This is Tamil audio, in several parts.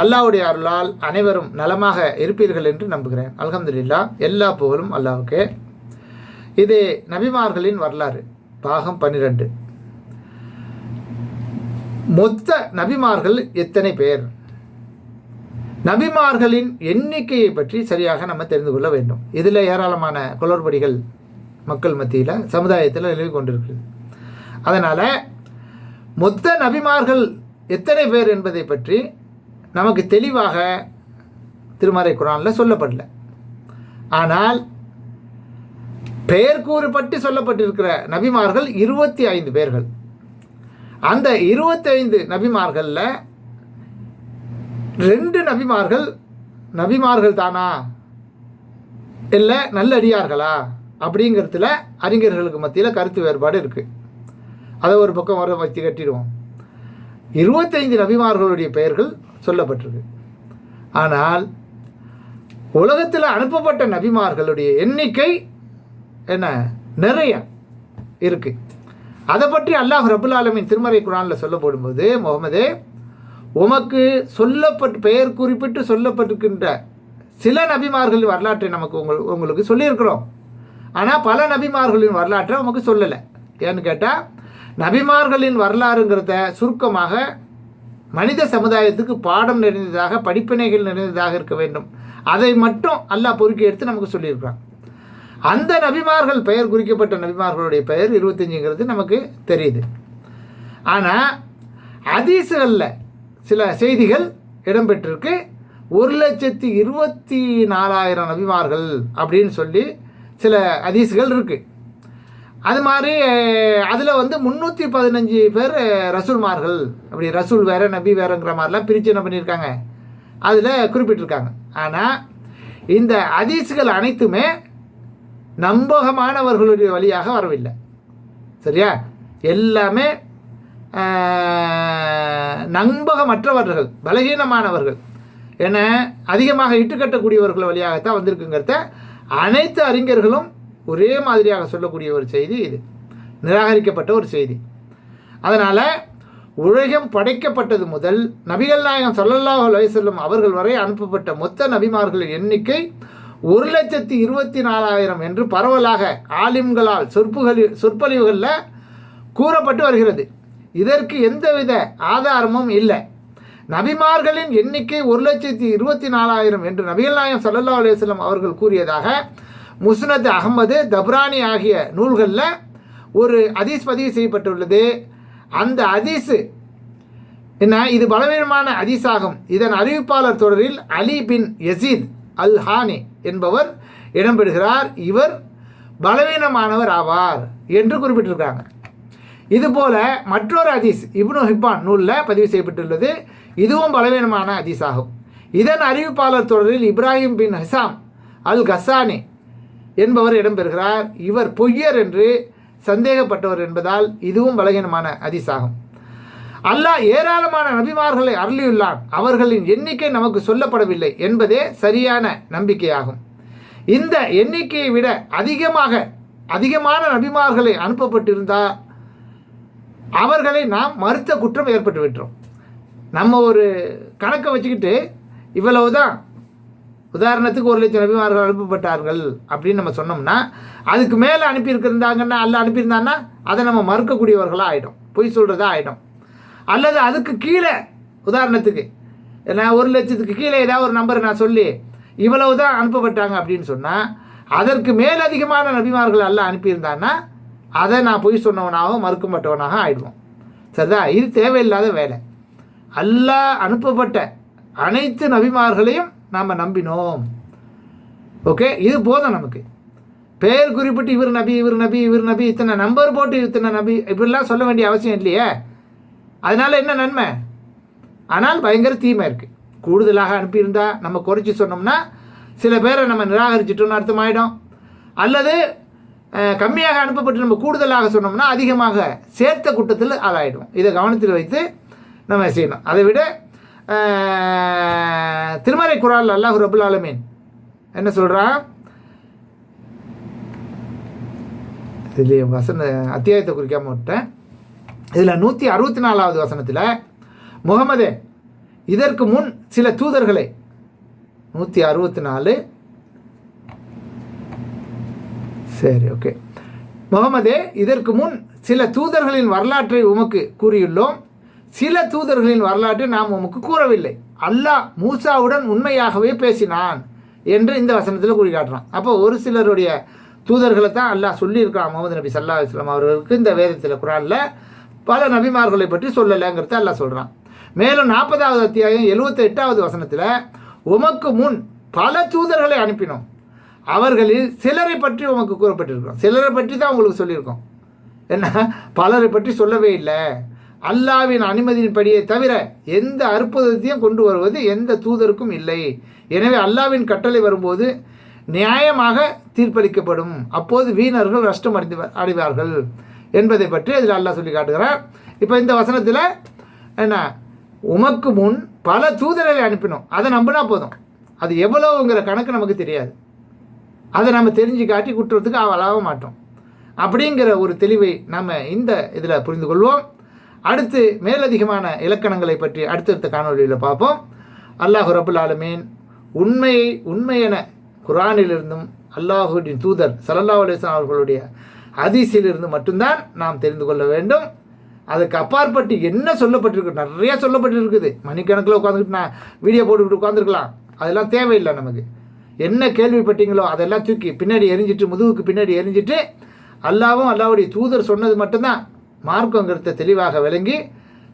அல்லாவுடைய அருளால் அனைவரும் நலமாக இருப்பீர்கள் என்று நம்புகிறேன். அல்ஹம்துலில்லா எல்லா புகழும் அல்லாவுக்கு. இது நபிமார்களின் வரலாறு பாகம் பன்னிரெண்டு. மொத்த நபிமார்கள் எத்தனை பேர்? நபிமார்களின் எண்ணிக்கையை பற்றி சரியாக நம்ம தெரிந்து கொள்ள வேண்டும். இதில் ஏராளமான குளறுபடிகள் மக்கள் மத்தியில் சமுதாயத்தில் நிலவி கொண்டிருக்கிறது. அதனால் மொத்த நபிமார்கள் எத்தனை பேர் என்பதை பற்றி நமக்கு தெளிவாக திருமறை குரானில் சொல்லப்படல. ஆனால் பெயர் கூறுபட்டு சொல்லப்பட்டிருக்கிற நபிமார்கள் இருபத்தி ஐந்து பேர்கள். அந்த இருபத்தைந்து நபிமார்களில் ரெண்டு நபிமார்கள் நபிமார்கள் தானா? இல்லை நல்லடியார்களா? அப்படிங்கிறதுல அறிஞர்களுக்கு மத்தியில் கருத்து வேறுபாடு இருக்குது அதை ஒரு பக்கம் வர வச்சு கட்டிடுவோம். இருபத்தைந்து நபிமார்களுடைய பெயர்கள் சொல்லப்பட்டிருக்கு. ஆனால் உலகத்தில் அனுப்பப்பட்ட நபிமார்களுடைய எண்ணிக்கை என்ன? நிறைய இருக்குது அதை பற்றி அல்லாஹ் ரபுல் ஆலமின் திருமறை குரானில் சொல்லப்படும்போது முகமதே உமக்கு சொல்லப்பட்டு பெயர் குறிப்பிட்டு சொல்லப்பட்டிருக்கின்ற சில நபிமார்களின் வரலாற்றை நமக்கு உங்கள் உங்களுக்கு சொல்லியிருக்கிறோம். ஆனால் பல நபிமார்களின் வரலாற்றை நமக்கு சொல்லலை. ஏன்னு கேட்டால் நபிமார்களின் வரலாறுங்கிறத சுருக்கமாக மனித சமுதாயத்துக்கு பாடம் நிறைந்ததாக படிப்பினைகள் நிறைந்ததாக இருக்க வேண்டும். அதை மட்டும் அல்லாஹ் பொறுக்கி எடுத்து நமக்கு சொல்லியிருக்கிறான். அந்த நபிமார்கள் பெயர் குறிக்கப்பட்ட நபிமார்களுடைய பெயர் இருபத்தஞ்சுங்கிறது நமக்கு தெரியுது. ஆனால் ஹதீஸுகளில் சில செய்திகள் இடம்பெற்றிருக்கு. ஒரு லட்சத்தி இருபத்தி நாலாயிரம் நபிமார்கள் அப்படின்னு சொல்லி சில அதிசுகள் இருக்குது அது மாதிரி அதில் வந்து முந்நூற்றி பதினஞ்சு பேர் ரசூல்மார்கள். அப்படி ரசூல் வேறு நபி வேறுங்கிற மாதிரிலாம் பிரித்து என்ன பண்ணியிருக்காங்க? அதில் குறிப்பிட்டிருக்காங்க. ஆனால் இந்த அதிசுகள் அனைத்துமே நம்பகமானவர்களுடைய வழியாக வரவில்லை. சரியா? எல்லாமே நம்பகமற்றவர்கள் பலகீனமானவர்கள். என அதிகமாக இட்டுக்கட்டக்கூடியவர்கள் வழியாகத்தான் வந்திருக்குங்கிறத அனைத்து அறிஞர்களும் ஒரே மாதிரியாக சொல்லக்கூடிய ஒரு செய்தி இது. நிராகரிக்கப்பட்ட ஒரு செய்தி. அதனால் உலகம் படைக்கப்பட்டது முதல் நபிகள் நாயகம் சொல்லல்லாஹ் செல்லும் அவர்கள் வரை அனுப்பப்பட்ட மொத்த நபிமார்களின் எண்ணிக்கை ஒரு லட்சத்தி இருபத்தி நாலாயிரம் என்று பரவலாக ஆலிம்களால் சொற்புகளில் சொற்பொழிவுகளில் கூறப்பட்டு வருகிறது. இதற்கு எந்தவித ஆதாரமும் இல்லை. நபிமார்களின் எண்ணிக்கை ஒரு லட்சத்தி இருபத்தி நாலாயிரம் என்று நபிகள் நாயம் சல்லா அலுவலம் அவர்கள் கூறியதாக முஸ்னத் அகமது தப்ரானி ஆகிய நூல்களில் ஒரு அதீஸ் பதிவு செய்யப்பட்டுள்ளது. அந்த அதீஸு என்ன? இது பலவீனமான அதீஸாகும் இதன் அறிவிப்பாளர் தொடரில் அலி பின் யசீத் அல் ஹானி என்பவர் இடம்பெறுகிறார். இவர் பலவீனமானவர் ஆவார் என்று குறிப்பிட்டிருக்காங்க இதுபோல மற்றொரு அதீஸ் இப்னு ஹிப்பான் நூலில் பதிவு செய்யப்பட்டுள்ளது. இதுவும் பலவீனமான அதிசாகும் ஆகும் இதன் அறிவிப்பாளர் தொடரில் இப்ராஹிம் பின் ஹிசாம் அல் கசானி என்பவர் இடம்பெறுகிறார். இவர் பொய்யர் என்று சந்தேகப்பட்டவர் என்பதால் இதுவும் பலகீனமான அதிசாகம் அல்லாஹ் ஏராளமான நபிமார்களை அருளியுள்ளான். அவர்களின் எண்ணிக்கை நமக்கு சொல்லப்படவில்லை என்பதே சரியான நம்பிக்கையாகும். இந்த எண்ணிக்கையை விட அதிகமாக அதிகமான நபிமார்களை அனுப்பப்பட்டிருந்தால் அவர்களை நாம் மறுத்த குற்றம் ஏற்பட்டு விட்டுறோம் நம்ம ஒரு கணக்கை வச்சுக்கிட்டு இவ்வளவுதான். உதாரணத்துக்கு ஒரு லட்சம் நபிமார்கள் அனுப்பப்பட்டார்கள் அப்படின்னு நம்ம சொன்னோம்னா அதுக்கு மேலே அனுப்பியிருக்கிருந்தாங்கன்னா அல்ல அனுப்பியிருந்தான்னா அதை நம்ம மறுக்கக்கூடியவர்களாக ஆகிடும் பொய் சொல்கிறதா ஆகிடும் அல்லது அதுக்கு கீழே உதாரணத்துக்கு நான் ஒரு லட்சத்துக்கு கீழே ஏதாவது ஒரு நம்பரை நான் சொல்லி இவ்வளவு தான் அனுப்பப்பட்டாங்க அப்படின்னு சொன்னால் அதற்கு மேலதிகமான நபிமார்கள் அல்ல அனுப்பியிருந்தான்னா அதை நான் பொய் சொன்னவனாகவும் மறுக்கப்பட்டவனாக ஆயிடுவோம். சரிதா? இது தேவையில்லாத வேலை. அல்லாஹ் அனுப்பப்பட்ட அனைத்து நபிமார்களையும் நாம் நம்பினோம். ஓகே இது போதும் நமக்கு. பெயர் குறிப்பிட்டு இவர் நபி இவர் நபி இவர் நபி இத்தனை நம்பர் போட்டு இத்தனை நபி இப்படிலாம் சொல்ல வேண்டிய அவசியம் இல்லையே. அதனால் என்ன நன்மை? ஆனால் பயங்கர தீமை இருக்குது கூடுதலாக அனுப்பியிருந்தா நம்ம குறைச்சி சொன்னோம்னா சில பேரை நம்ம நிராகரிச்சிட்டோம்னு அர்த்தமாயிடும். அல்லது கம்மியாக அனுப்பப்பட்டு நம்ம கூடுதலாக சொன்னோம்னா அதிகமாக சேர்த்த கூட்டத்தில் ஆளாயிடும் இதை கவனத்தில் வைத்து நம்ம செய்யணும். அதை விட திருமறை குரால் அல்லாஹ் ரபுல் ஆலமீன். என்ன சொல்கிறான் இதுலேயே வசன அத்தியாயத்தை குறிக்காம விட்டேன். இதில் நூற்றி அறுபத்தி நாலாவது வசனத்தில் முகமது இதற்கு முன் சில தூதர்களை நூற்றி அறுபத்தி நாலு சரி ஓகே முகமதே இதற்கு முன் சில தூதர்களின் வரலாற்றை உமக்கு கூறியுள்ளோம். சில தூதர்களின் வரலாற்றை நாம் உமக்கு கூறவில்லை. அல்லாஹ் மூசாவுடன் உண்மையாகவே பேசினான் என்று இந்த வசனத்தில் கூறி காட்டுறான் அப்போ ஒரு சிலருடைய தூதர்களை தான் அல்லாஹ் சொல்லியிருக்கான் முகமது நபி சல்லா இஸ்லாம் அவர்களுக்கு இந்த வேதத்தில் குரானில். பல நபிமார்களை பற்றி சொல்லலைங்கிறத அல்லாஹ் சொல்கிறான் மேலும் நாற்பதாவது அத்தியாயம் எழுபத்தி எட்டாவது வசனத்தில் உமக்கு முன் பல தூதர்களை அனுப்பினோம். அவர்களில் சிலரை பற்றி உமக்கு கூறப்பட்டிருக்கிறோம். சிலரை பற்றி தான் உங்களுக்கு சொல்லியிருக்கோம். என்ன? பலரை பற்றி சொல்லவே இல்லை. அல்லாவின் அனுமதியின்படியே தவிர எந்த அற்புதத்தையும் கொண்டு வருவது எந்த தூதருக்கும் இல்லை. எனவே அல்லாவின் கட்டளை வரும்போது நியாயமாக தீர்ப்பளிக்கப்படும். அப்போது வீணர்கள் நஷ்டம் அடைந்து அடைவார்கள் என்பதை பற்றி அதில் அல்லாஹ் சொல்லி காட்டுகிறார். இப்போ இந்த வசனத்தில் என்ன? உமக்கு முன் பல தூதர்களை அனுப்பினோம். அதை நம்பினா போதும். அது எவ்வளோங்கிற கணக்கு நமக்கு தெரியாது. அதை நம்ம தெரிஞ்சு காட்டி குற்றத்துக்கு அவளாக மாட்டோம். அப்படிங்கிற ஒரு தெளிவை நம்ம இந்த இதில் புரிந்து கொள்வோம். அடுத்து மேலதிகமான இலக்கணங்களை பற்றி அடுத்தடுத்த காணொலியில் பார்ப்போம். அல்லாஹ் ரபுல் ஆலமீன் உண்மையை உண்மையென குரானிலிருந்தும் அல்லாஹுவின் தூதர் சல்லா அலிஸ்லாம் அவர்களுடைய அதிசியிலிருந்து மட்டும்தான் நாம் தெரிந்து கொள்ள வேண்டும். அதுக்கு அப்பாற்பட்டு என்ன சொல்லப்பட்டிருக்கு? நிறைய சொல்லப்பட்டிருக்குது. மணிக்கணக்கில் உட்காந்துக்கிட்டு நான் வீடியோ போட்டுக்கிட்டு உட்காந்துருக்கலாம் அதெல்லாம் தேவையில்லை நமக்கு. என்ன கேள்விப்பட்டீங்களோ அதெல்லாம் தூக்கி பின்னாடி எரிஞ்சிட்டு முதுகுக்கு பின்னாடி எரிஞ்சிட்டு அல்லாவும் அல்லாவுடைய தூதர் சொன்னது மட்டும்தான். மார்க்கங்கிறத தெளிவாக விளங்கி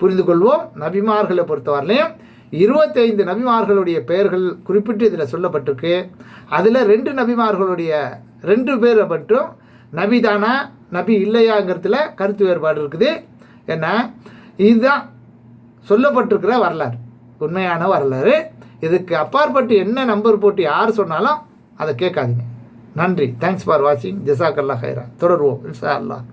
புரிந்து கொள்வோம் நபிமார்களை பொறுத்தவரையிலையும் இருபத்தைந்து நபிமார்களுடைய பெயர்கள் குறிப்பிட்டு இதில் சொல்லப்பட்டிருக்கு. அதில் ரெண்டு நபிமார்களுடைய ரெண்டு பேரை மட்டும் நபிதானா நபி இல்லையாங்கிறதுல கருத்து வேறுபாடு இருக்குது. ஏன்னா இதுதான் சொல்லப்பட்டிருக்கிற வரலாறு உண்மையான வரலாறு. இதுக்கு அப்பாற்பட்டு என்ன நம்பர் போட்டு யார் சொன்னாலும் அதை கேட்காதீங்க. நன்றி. தேங்க்ஸ் ஃபார் வாட்சிங் ஜெசாக் அல்லா ஹைரா தொடருவோம். இன்ஷா அல்லாஹ்.